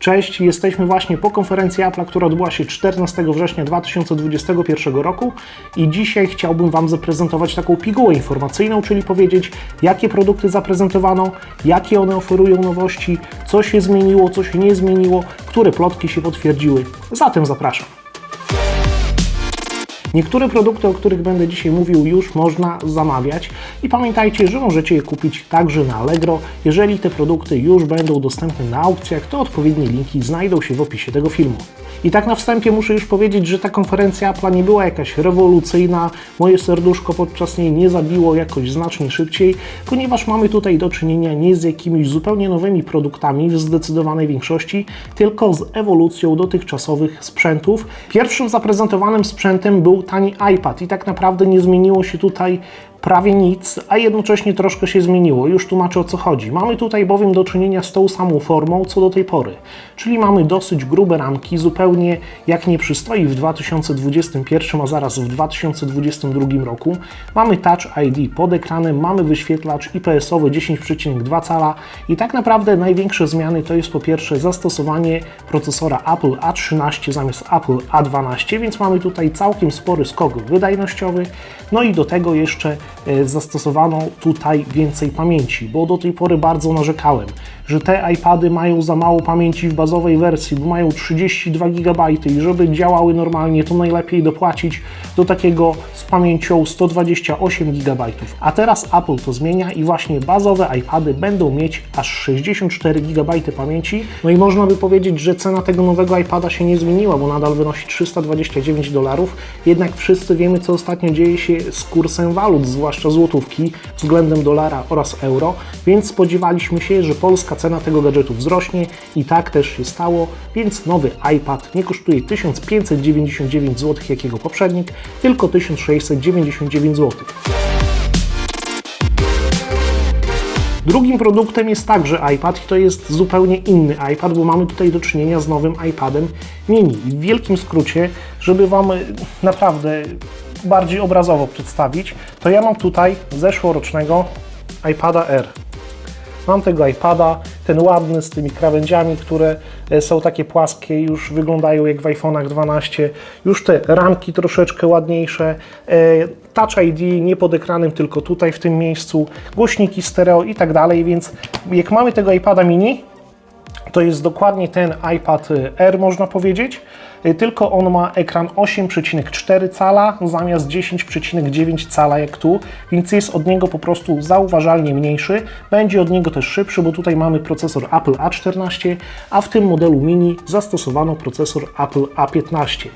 Cześć, jesteśmy właśnie po konferencji Apple, która odbyła się 14 września 2021 roku i dzisiaj chciałbym Wam zaprezentować taką pigułę informacyjną, czyli powiedzieć, jakie produkty zaprezentowano, jakie one oferują nowości, co się zmieniło, co się nie zmieniło, które plotki się potwierdziły. Zatem zapraszam. Niektóre produkty, o których będę dzisiaj mówił, już można zamawiać i pamiętajcie, że możecie je kupić także na Allegro. Jeżeli te produkty już będą dostępne na aukcjach, to odpowiednie linki znajdą się w opisie tego filmu. I tak na wstępie muszę już powiedzieć, że ta konferencja Apple nie była jakaś rewolucyjna. Moje serduszko podczas niej nie zabiło jakoś znacznie szybciej, ponieważ mamy tutaj do czynienia nie z jakimiś zupełnie nowymi produktami w zdecydowanej większości, tylko z ewolucją dotychczasowych sprzętów. Pierwszym zaprezentowanym sprzętem był tani iPad i tak naprawdę nie zmieniło się tutaj prawie nic, a jednocześnie troszkę się zmieniło. Już tłumaczę o co chodzi. Mamy tutaj bowiem do czynienia z tą samą formą co do tej pory, czyli mamy dosyć grube ramki, zupełnie jak nie przystoi w 2021, a zaraz w 2022 roku. Mamy Touch ID pod ekranem, mamy wyświetlacz IPS-owy 10,2 cala i tak naprawdę największe zmiany to jest po pierwsze zastosowanie procesora Apple A13 zamiast Apple A12, więc mamy tutaj całkiem spory skok wydajnościowy, no i do tego jeszcze zastosowano tutaj więcej pamięci, bo do tej pory bardzo narzekałem, że te iPady mają za mało pamięci w bazowej wersji, bo mają 32 GB i żeby działały normalnie, to najlepiej dopłacić do takiego z pamięcią 128 GB. A teraz Apple to zmienia i właśnie bazowe iPady będą mieć aż 64 GB pamięci. No i można by powiedzieć, że cena tego nowego iPada się nie zmieniła, bo nadal wynosi 329 dolarów. Jednak wszyscy wiemy, co ostatnio dzieje się z kursem walut, zwłaszcza złotówki względem dolara oraz euro, więc spodziewaliśmy się, że polska cena tego gadżetu wzrośnie i tak też się stało, więc nowy iPad nie kosztuje 1599 zł jak jego poprzednik, tylko 1699 zł. Drugim produktem jest także iPad i to jest zupełnie inny iPad, bo mamy tutaj do czynienia z nowym iPadem mini. W wielkim skrócie, żeby Wam y, naprawdę bardziej obrazowo przedstawić, to ja mam tutaj zeszłorocznego iPada R. Mam tego iPada, ten ładny z tymi krawędziami, które e, są takie płaskie, już wyglądają jak w iPhone'ach 12. Już te ramki troszeczkę ładniejsze. e, Touch ID nie pod ekranem, tylko tutaj w tym miejscu. Głośniki stereo i tak dalej, więc jak mamy tego iPada mini, to jest dokładnie ten iPad y, R, można powiedzieć, tylko on ma ekran 8,4 cala zamiast 10,9 cala jak tu, więc jest od niego po prostu zauważalnie mniejszy. Będzie od niego też szybszy, bo tutaj mamy procesor Apple A14, a w tym modelu mini zastosowano procesor Apple A15.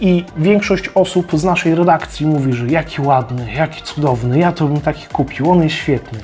I większość osób z naszej redakcji mówi, że jaki ładny, jaki cudowny, ja to bym taki kupił, on jest świetny.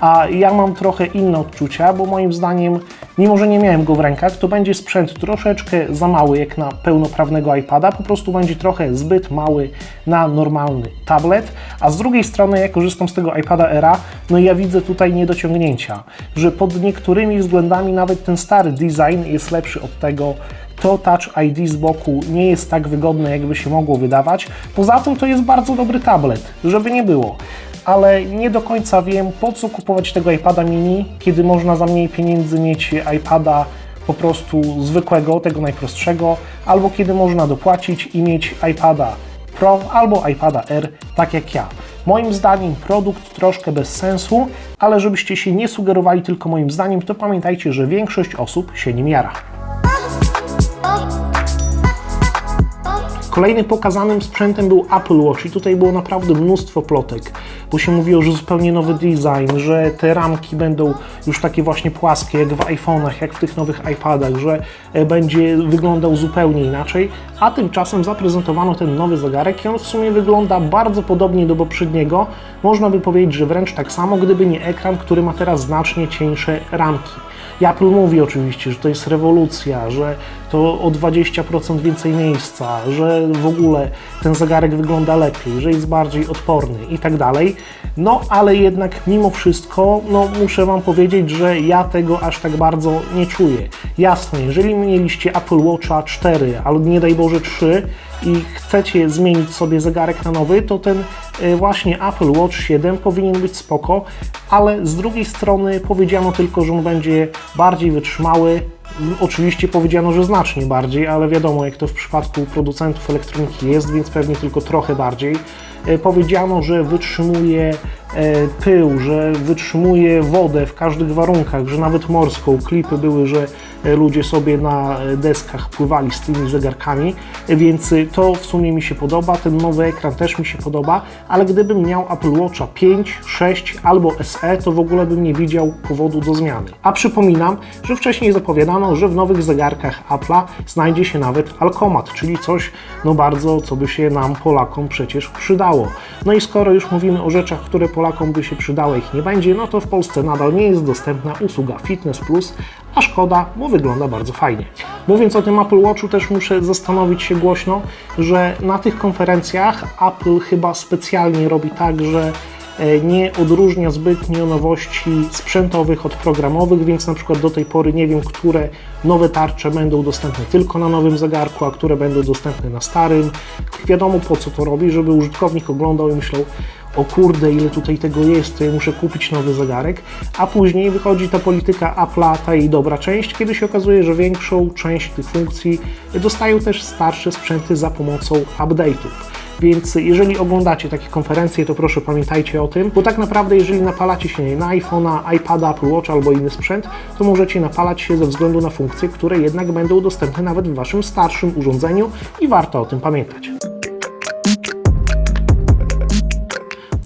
A ja mam trochę inne odczucia, bo moim zdaniem, mimo że nie miałem go w rękach, to będzie sprzęt troszeczkę za mały jak na pełnoprawnego iPada, po prostu będzie trochę zbyt mały na normalny tablet, a z drugiej strony ja korzystam z tego iPada Era, no i ja widzę tutaj niedociągnięcia, że pod niektórymi względami nawet ten stary design jest lepszy od tego, to Touch ID z boku nie jest tak wygodne, jakby się mogło wydawać. Poza tym to jest bardzo dobry tablet, żeby nie było. Ale nie do końca wiem, po co kupować tego iPada mini, kiedy można za mniej pieniędzy mieć iPada po prostu zwykłego, tego najprostszego, albo kiedy można dopłacić i mieć iPada Pro albo iPada R, tak jak ja. Moim zdaniem produkt troszkę bez sensu, ale żebyście się nie sugerowali tylko moim zdaniem, to pamiętajcie, że większość osób się nim jara. Kolejnym pokazanym sprzętem był Apple Watch i tutaj było naprawdę mnóstwo plotek, bo się mówiło, że zupełnie nowy design, że te ramki będą już takie właśnie płaskie jak w iPhone'ach, jak w tych nowych iPadach, że e, będzie wyglądał zupełnie inaczej, a tymczasem zaprezentowano ten nowy zegarek i on w sumie wygląda bardzo podobnie do poprzedniego, można by powiedzieć, że wręcz tak samo, gdyby nie ekran, który ma teraz znacznie cieńsze ramki. I Apple mówi oczywiście, że to jest rewolucja, że to o 20% więcej miejsca, że w ogóle ten zegarek wygląda lepiej, że jest bardziej odporny i tak dalej. No ale jednak mimo wszystko, no muszę Wam powiedzieć, że ja tego aż tak bardzo nie czuję. Jasne, jeżeli mieliście Apple Watcha 4 albo nie daj Boże 3 i chcecie zmienić sobie zegarek na nowy, to ten e, właśnie Apple Watch 7 powinien być spoko, ale z drugiej strony powiedziano tylko, że on będzie bardziej wytrzymały, Oczywiście powiedziano, że znacznie bardziej, ale wiadomo, jak to w przypadku producentów elektroniki jest, więc pewnie tylko trochę bardziej. E, Powiedziano, że wytrzymuje e, pył, że wytrzymuje wodę w każdych warunkach, że nawet morską. Klipy były, że ludzie sobie na deskach pływali z tymi zegarkami, więc to w sumie mi się podoba. Ten nowy ekran też mi się podoba, ale gdybym miał Apple Watcha 5, 6 albo SE, to w ogóle bym nie widział powodu do zmiany. A przypominam, że wcześniej zapowiadano, że w nowych zegarkach Apple'a znajdzie się nawet Alkomat, czyli coś no bardzo, co by się nam Polakom przecież przydało. No i skoro już mówimy o rzeczach, które Polakom by się przydały, ich nie będzie, no to w Polsce nadal nie jest dostępna usługa Fitness Plus, a szkoda, bo wygląda bardzo fajnie. Mówiąc o tym Apple Watchu, też muszę zastanowić się głośno, że na tych konferencjach Apple chyba specjalnie robi tak, że e, nie odróżnia zbytnio nowości sprzętowych od programowych, więc na przykład do tej pory nie wiem, które nowe tarcze będą dostępne tylko na nowym zegarku, a które będą dostępne na starym. Wiadomo po co to robi, żeby użytkownik oglądał i myślał, o kurde, ile tutaj tego jest, to ja muszę kupić nowy zegarek, a później wychodzi ta polityka Apple'a, ta jej dobra część, kiedy się okazuje, że większą część tych funkcji dostają też starsze sprzęty za pomocą update'ów. Więc jeżeli oglądacie takie konferencje, to proszę pamiętajcie o tym, bo tak naprawdę jeżeli napalacie się na iPhone'a, iPada, Apple Watch albo inny sprzęt, to możecie napalać się ze względu na funkcje, które jednak będą dostępne nawet w Waszym starszym urządzeniu i warto o tym pamiętać.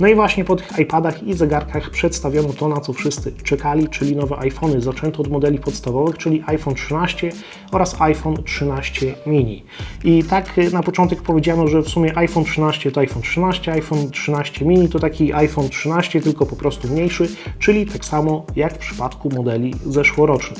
No i właśnie po tych iPadach i zegarkach przedstawiono to, na co wszyscy czekali, czyli nowe iPhony. Zaczęto od modeli podstawowych, czyli iPhone 13 oraz iPhone 13 mini. I tak y, na początek powiedziano, że w sumie iPhone 13 to iPhone 13, iPhone 13 mini to taki iPhone 13, tylko po prostu mniejszy, czyli tak samo jak w przypadku modeli zeszłorocznych.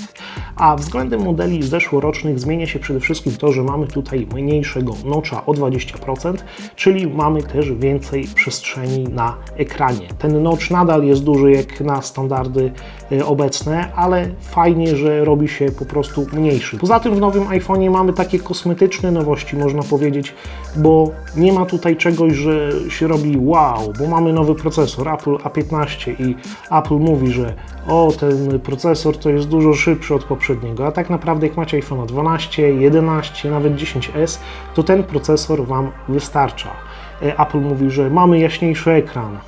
A względem modeli zeszłorocznych zmienia się przede wszystkim to, że mamy tutaj mniejszego notcha o 20%, czyli mamy też więcej przestrzeni na ekranie. Ten notch nadal jest duży jak na standardy y, obecne, ale fajnie, że robi się po prostu mniejszy. Poza tym w nowym iPhone'ie mamy takie kosmetyczne nowości, można powiedzieć, bo nie ma tutaj czegoś, że się robi wow, bo mamy nowy procesor Apple A15 i Apple mówi, że o, ten procesor to jest dużo szybszy od poprzedniego, a tak naprawdę jak macie iPhone 12, 11, nawet 10s, to ten procesor Wam wystarcza. E, Apple mówi, że mamy jaśniejszy ekran.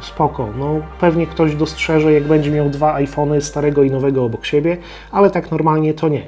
Spoko, no pewnie ktoś dostrzeże, jak będzie miał dwa iPhony starego i nowego obok siebie, ale tak normalnie to nie.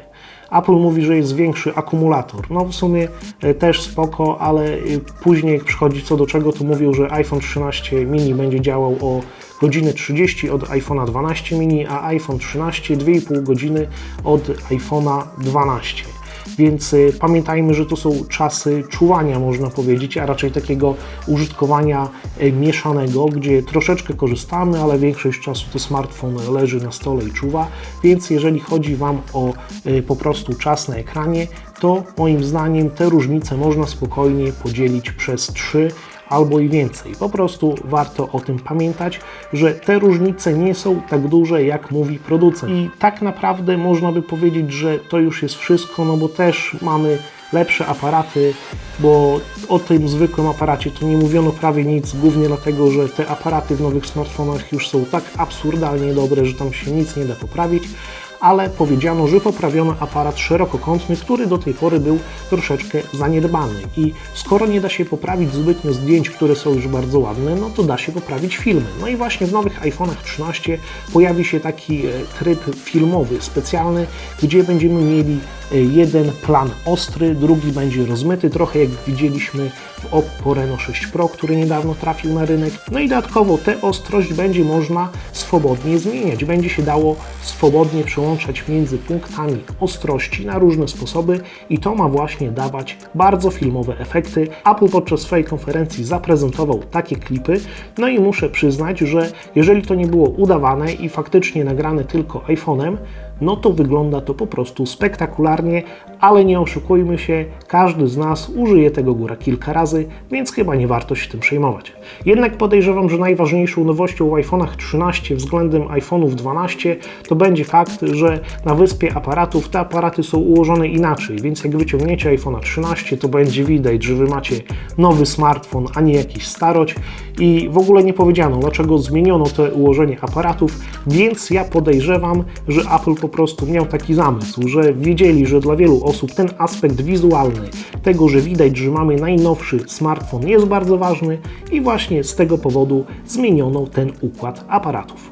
Apple mówi, że jest większy akumulator. No w sumie e, też spoko, ale e, później jak przychodzi co do czego, to mówią, że iPhone 13 mini będzie działał o godzinę 30 od iPhone'a 12 mini, a iPhone 13 2,5 godziny od iPhone'a 12. Więc y, pamiętajmy, że to są czasy czuwania, można powiedzieć, a raczej takiego użytkowania y, mieszanego, gdzie troszeczkę korzystamy, ale większość czasu to smartfon leży na stole i czuwa. Więc jeżeli chodzi Wam o y, po prostu czas na ekranie, to moim zdaniem te różnice można spokojnie podzielić przez 3 albo i więcej. Po prostu warto o tym pamiętać, że te różnice nie są tak duże, jak mówi producent. I tak naprawdę można by powiedzieć, że to już jest wszystko, no bo też mamy lepsze aparaty, bo o tym zwykłym aparacie to nie mówiono prawie nic, głównie dlatego, że te aparaty w nowych smartfonach już są tak absurdalnie dobre, że tam się nic nie da poprawić ale powiedziano, że poprawiono aparat szerokokątny, który do tej pory był troszeczkę zaniedbany. I skoro nie da się poprawić zbytnio zdjęć, które są już bardzo ładne, no to da się poprawić filmy. No i właśnie w nowych iPhone'ach 13 pojawi się taki e, tryb filmowy, specjalny, gdzie będziemy mieli jeden plan ostry, drugi będzie rozmyty, trochę jak widzieliśmy w Oppo Reno 6 Pro, który niedawno trafił na rynek. No i dodatkowo tę ostrość będzie można swobodnie zmieniać. Będzie się dało swobodnie przełączać między punktami ostrości na różne sposoby i to ma właśnie dawać bardzo filmowe efekty. Apple podczas swojej konferencji zaprezentował takie klipy, no i muszę przyznać, że jeżeli to nie było udawane i faktycznie nagrane tylko iPhone'em, no to wygląda to po prostu spektakularnie, ale nie oszukujmy się, każdy z nas użyje tego góra kilka razy, więc chyba nie warto się tym przejmować. Jednak podejrzewam, że najważniejszą nowością w iPhone'ach 13 względem iPhone'ów 12 to będzie fakt, że na wyspie aparatów te aparaty są ułożone inaczej, więc jak wyciągniecie iPhone'a 13, to będzie widać, że Wy macie nowy smartfon, a nie jakiś staroć i w ogóle nie powiedziano, dlaczego zmieniono to ułożenie aparatów, więc ja podejrzewam, że Apple po po prostu miał taki zamysł, że wiedzieli, że dla wielu osób ten aspekt wizualny, tego, że widać, że mamy najnowszy smartfon jest bardzo ważny i właśnie z tego powodu zmieniono ten układ aparatów.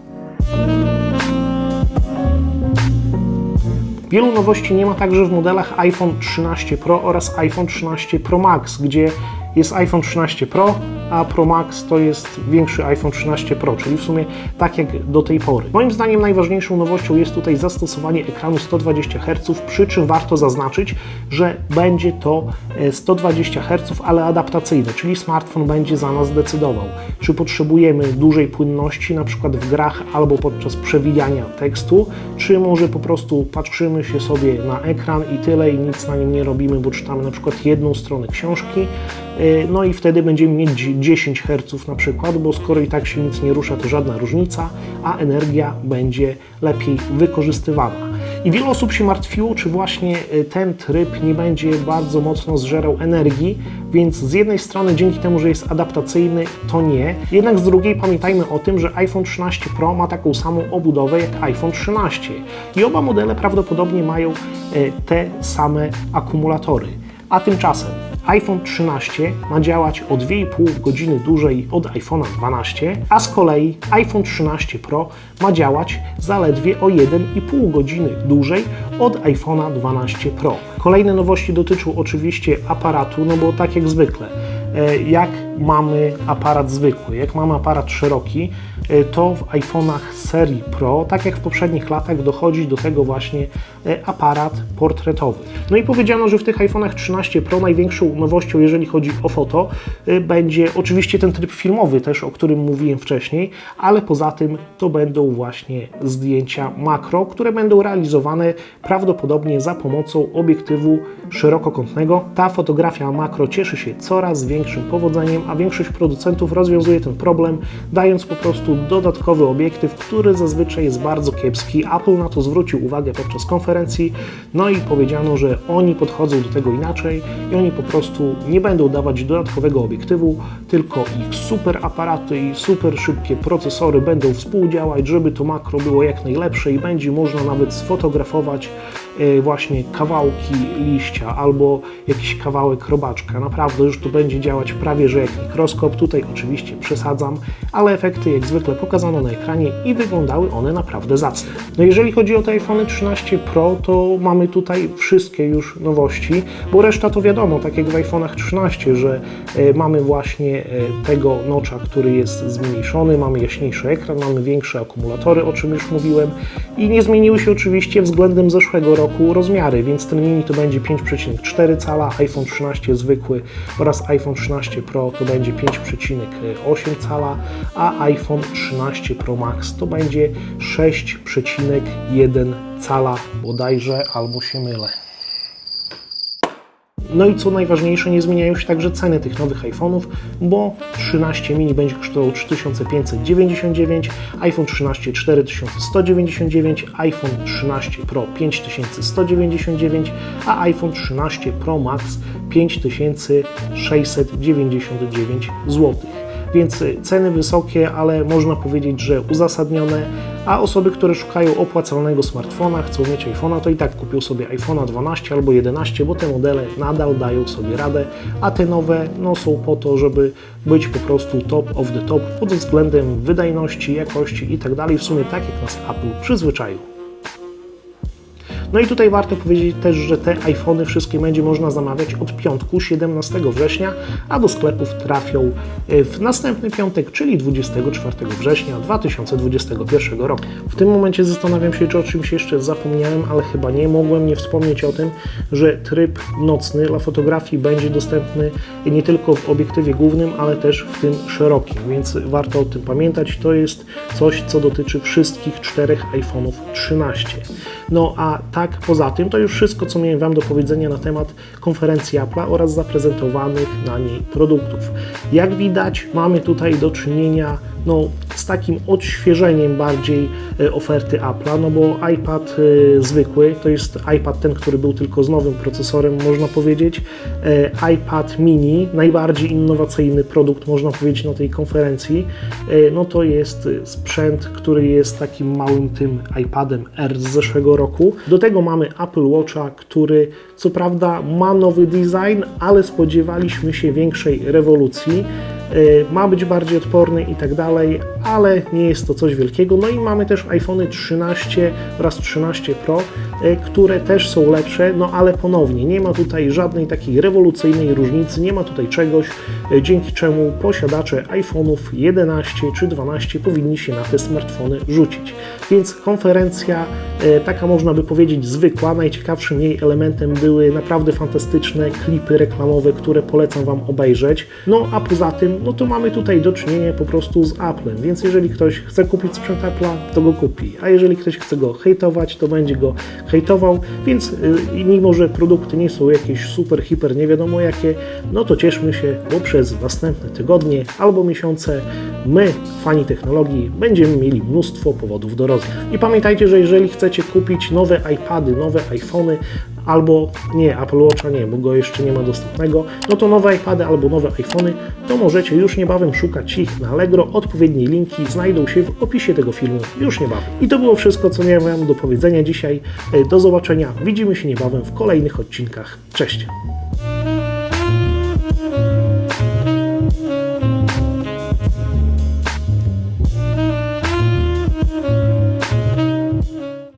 Wielu nowości nie ma także w modelach iPhone 13 Pro oraz iPhone 13 Pro Max, gdzie jest iPhone 13 Pro, a Pro Max to jest większy iPhone 13 Pro, czyli w sumie tak jak do tej pory. Moim zdaniem najważniejszą nowością jest tutaj zastosowanie ekranu 120 Hz, przy czym warto zaznaczyć, że będzie to e, 120 Hz, ale adaptacyjne, czyli smartfon będzie za nas decydował, czy potrzebujemy dużej płynności, na przykład w grach albo podczas przewijania tekstu, czy może po prostu patrzymy się sobie na ekran i tyle i nic na nim nie robimy, bo czytamy na przykład jedną stronę książki, e, no i wtedy będziemy mieć 10 Hz na przykład, bo skoro i tak się nic nie rusza, to żadna różnica, a energia będzie lepiej wykorzystywana. I wiele osób się martwiło, czy właśnie y, ten tryb nie będzie bardzo mocno zżerał energii, więc z jednej strony dzięki temu, że jest adaptacyjny, to nie. Jednak z drugiej pamiętajmy o tym, że iPhone 13 Pro ma taką samą obudowę jak iPhone 13 i oba modele prawdopodobnie mają y, te same akumulatory. A tymczasem iPhone 13 ma działać o 2,5 godziny dłużej od iPhone'a 12, a z kolei iPhone 13 Pro ma działać zaledwie o 1,5 godziny dłużej od iPhone'a 12 Pro. Kolejne nowości dotyczą oczywiście aparatu, no bo tak jak zwykle, e, jak mamy aparat zwykły, jak mamy aparat szeroki, e, to w iPhone'ach serii Pro, tak jak w poprzednich latach, dochodzi do tego właśnie e, aparat portretowy. No i powiedziano, że w tych iPhone'ach 13 Pro największą nowością, jeżeli chodzi o foto, e, będzie oczywiście ten tryb filmowy też, o którym mówiłem wcześniej, ale poza tym to będą właśnie zdjęcia makro, które będą realizowane prawdopodobnie za pomocą obiektywu szerokokątnego. Ta fotografia makro cieszy się coraz większym powodzeniem, a większość producentów rozwiązuje ten problem, dając po prostu dodatkowy obiektyw, który zazwyczaj jest bardzo kiepski. Apple na to zwrócił uwagę podczas konferencji, no i powiedziano, że oni podchodzą do tego inaczej i oni po prostu nie będą dawać dodatkowego obiektywu, tylko ich super aparaty i super szybkie procesory będą współdziałać, żeby to makro było jak najlepsze i będzie można nawet sfotografować e, właśnie kawałki liścia albo jakiś kawałek robaczka. Naprawdę już to będzie działać prawie że jak mikroskop. Tutaj oczywiście przesadzam, ale efekty jak zwykle pokazano na ekranie i wyglądały one naprawdę zacnie. No jeżeli chodzi o te iPhone 13 Pro, to mamy tutaj wszystkie już nowości, bo reszta to wiadomo, tak jak w iPhone'ach 13, że e, mamy właśnie e, tego nocza, który jest zmniejszony, mamy jaśniejszy ekran, mamy większe akumulatory, o czym już mówiłem i nie zmieniły się oczywiście względem zeszłego roku rozmiary, więc ten mini to będzie 5,4 cala, iPhone 13 zwykły oraz iPhone 13 Pro to będzie 5,8 cala, a iPhone 13 Pro Max to będzie 6,1 cala bodajże, albo się mylę. No i co najważniejsze, nie zmieniają się także ceny tych nowych iPhone'ów, bo 13 mini będzie kosztowało 3599, iPhone 13 4199, iPhone 13 Pro 5199, a iPhone 13 Pro Max 5699 zł więc ceny wysokie, ale można powiedzieć, że uzasadnione, a osoby, które szukają opłacalnego smartfona, chcą mieć iPhone'a, to i tak kupią sobie iPhone'a 12 albo 11, bo te modele nadal dają sobie radę, a te nowe no, są po to, żeby być po prostu top of the top pod względem wydajności, jakości i tak w sumie tak jak nas Apple przyzwyczaił. No i tutaj warto powiedzieć też, że te iPhony wszystkie będzie można zamawiać od piątku 17 września, a do sklepów trafią e, w następny piątek, czyli 24 września 2021 roku. W tym momencie zastanawiam się, czy o czymś jeszcze zapomniałem, ale chyba nie mogłem nie wspomnieć o tym, że tryb nocny dla fotografii będzie dostępny nie tylko w obiektywie głównym, ale też w tym szerokim, więc warto o tym pamiętać. To jest coś, co dotyczy wszystkich czterech iPhone'ów 13. No a tak poza tym to już wszystko, co miałem Wam do powiedzenia na temat konferencji Apple oraz zaprezentowanych na niej produktów. Jak widać, mamy tutaj do czynienia no, z takim odświeżeniem bardziej e, oferty Apple'a, no bo iPad e, zwykły to jest iPad ten, który był tylko z nowym procesorem, można powiedzieć. E, iPad mini, najbardziej innowacyjny produkt, można powiedzieć, na tej konferencji, no to jest sprzęt, który jest takim małym tym iPadem R z zeszłego roku. Do tego mamy Apple Watcha, który co prawda ma nowy design, ale spodziewaliśmy się większej rewolucji. E, Ma być bardziej odporny i tak dalej, ale nie jest to coś wielkiego. No i mamy też iPhony 13 oraz 13 Pro, które też są lepsze, no ale ponownie nie ma tutaj żadnej takiej rewolucyjnej różnicy, nie ma tutaj czegoś, e, dzięki czemu posiadacze iPhone'ów 11 czy 12 powinni się na te smartfony rzucić. Więc konferencja, e, taka można by powiedzieć zwykła, najciekawszym jej elementem były naprawdę fantastyczne klipy reklamowe, które polecam Wam obejrzeć. No a poza tym, no to mamy tutaj do czynienia po prostu z Applem, więc jeżeli ktoś chce kupić sprzęt Apple'a, to go kupi, a jeżeli ktoś chce go hejtować, to będzie go hejtował, więc y, mimo, że produkty nie są jakieś super, hiper, nie wiadomo jakie, no to cieszmy się, bo przez następne tygodnie albo miesiące my, fani technologii, będziemy mieli mnóstwo powodów do rozmów. I pamiętajcie, że jeżeli chcecie kupić nowe iPady, nowe iPhony, albo nie, Apple Watcha nie, bo go jeszcze nie ma dostępnego, no to nowe iPady albo nowe iPhony, to możecie już niebawem szukać ich na Allegro. Odpowiednie linki znajdą się w opisie tego filmu już niebawem. I to było wszystko, co miałem do powiedzenia dzisiaj. Do zobaczenia. Widzimy się niebawem w kolejnych odcinkach. Cześć!